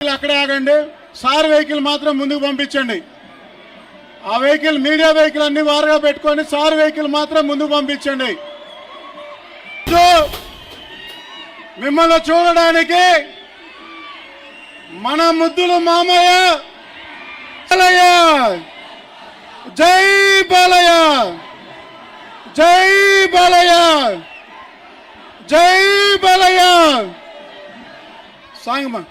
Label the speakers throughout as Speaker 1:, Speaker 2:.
Speaker 1: Vehicle అక్కడే ఆగండి. Sir vehicle మాత్రం ముందుకు పంపించండి. ఆ వెహికల్ మీడియా వెహికల్ అన్ని వారుగా పెట్టుకొని సార్ వెహికల్ మాత్రం ముందుకు పంపించండి. సో, మిమ్మల్ని చూడడానికి మన ముద్దులు మామయ్య బాలయ్య. జై బాలయ్య! జై బాలయ్య! జై బాలయ్య! సాంగమ్మా.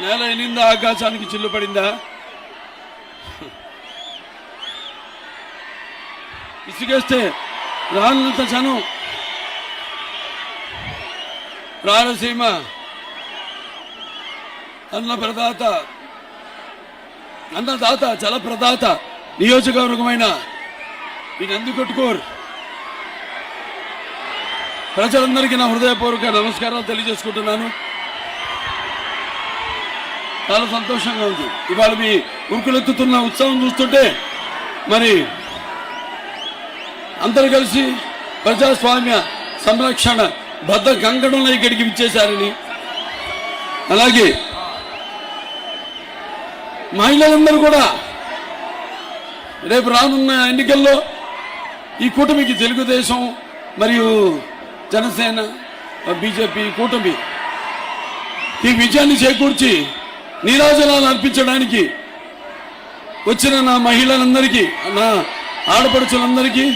Speaker 2: నేల ఎనిందా ఆకాశానికి చిల్లు పడిందా? ఇసుకేస్తే రాళ్ళంత చను రాయలసీమ అన్న ప్రదాత అన్నదాత జలప్రదాత నియోజకవర్గమైన ఈ అందుకొట్టుకోరు ప్రజలందరికీ నా హృదయపూర్వక నమస్కారాలు తెలియజేసుకుంటున్నాను. చాలా సంతోషంగా ఉంది. ఇవాళ మీ ఉరుకులెత్తుతున్న ఉత్సవం చూస్తుంటే మరి అందరు కలిసి ప్రజాస్వామ్య సంరక్షణ బద్ద గంగడంలో ఇక్కడికి ఇచ్చేశారని అలాగే మహిళలందరూ కూడా రేపు రానున్న ఎన్నికల్లో ఈ కూటమికి తెలుగుదేశం మరియు జనసేన బీజేపీ కూటమి ఈ విజయాన్ని చేకూర్చి నీరాజనాలు అర్పించడానికి వచ్చిన నా మహిళలందరికీ నా ఆడపడుచులందరికీ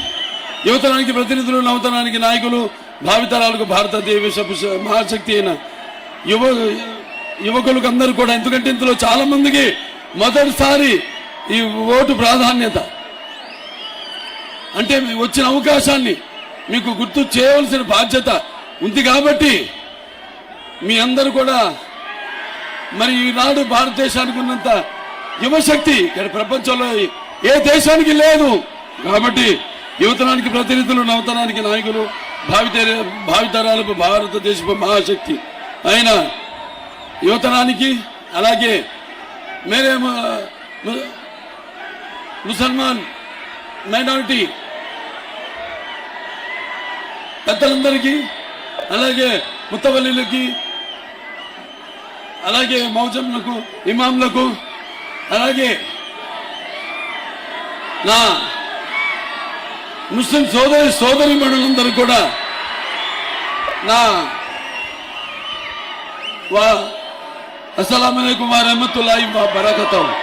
Speaker 2: యువతరానికి ప్రతినిధులు నవతరానికి నాయకులు భావితరాలకు భారతదేశ మహాశక్తి అయిన యువ యువకులకు అందరూ కూడా ఎందుకంటే ఇందులో చాలా మందికి మొదటిసారి ఈ ఓటు ప్రాధాన్యత. అంటే వచ్చిన అవకాశాన్ని మీకు గుర్తు చేయవలసిన బాధ్యత ఉంది కాబట్టి మీ అందరూ కూడా మరి ఈనాడు భారతదేశానికి ఉన్నంత యువశక్తి ఇక్కడ ప్రపంచంలో ఏ దేశానికి లేదు. కాబట్టి యువతరానికి ప్రతినిధులు నవతనానికి నాయకులు భావితర భావితరాలకు భారతదేశపు మహాశక్తి అయిన యువతరానికి అలాగే మేరే ముసల్మాన్ మైనారిటీ పెద్దలందరికీ అలాగే ముత్తవల్లిలకి అలాగే మౌజంలకు ఇమాంలకు అలాగే నా ముస్లిం సోదరి సోదరి మణులందరూ కూడా నా వా అస్సలం వరహమతుల్లాహి వబరకతుహు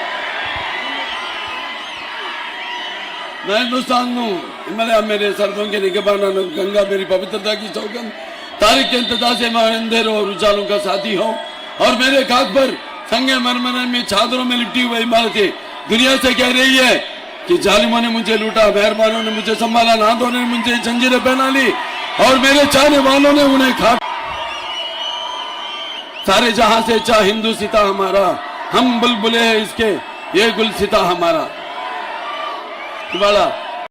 Speaker 2: मैं हिंदुस्तान हूँ हिमालय मेरे सरदों के निगबाना गंगा मेरी पवित्रता की सौगंध तारीख के इंतजार से मैं अंधेरों और उजालों का साथी हूँ और मेरे काक पर संगे मरमर में चादरों में लिपटी हुई इमारतें दुनिया से कह रही है कि जालिमों ने मुझे लूटा मेहरबानों ने मुझे संभाला, नादों ने मुझे जंजीरें पहना ली और मेरे चाहने वालों ने उन्हें खा सारे जहाँ से चाह हिंदू सीता हमारा, हम बुलबुले हैं इसके, ये गुल सीता हमारा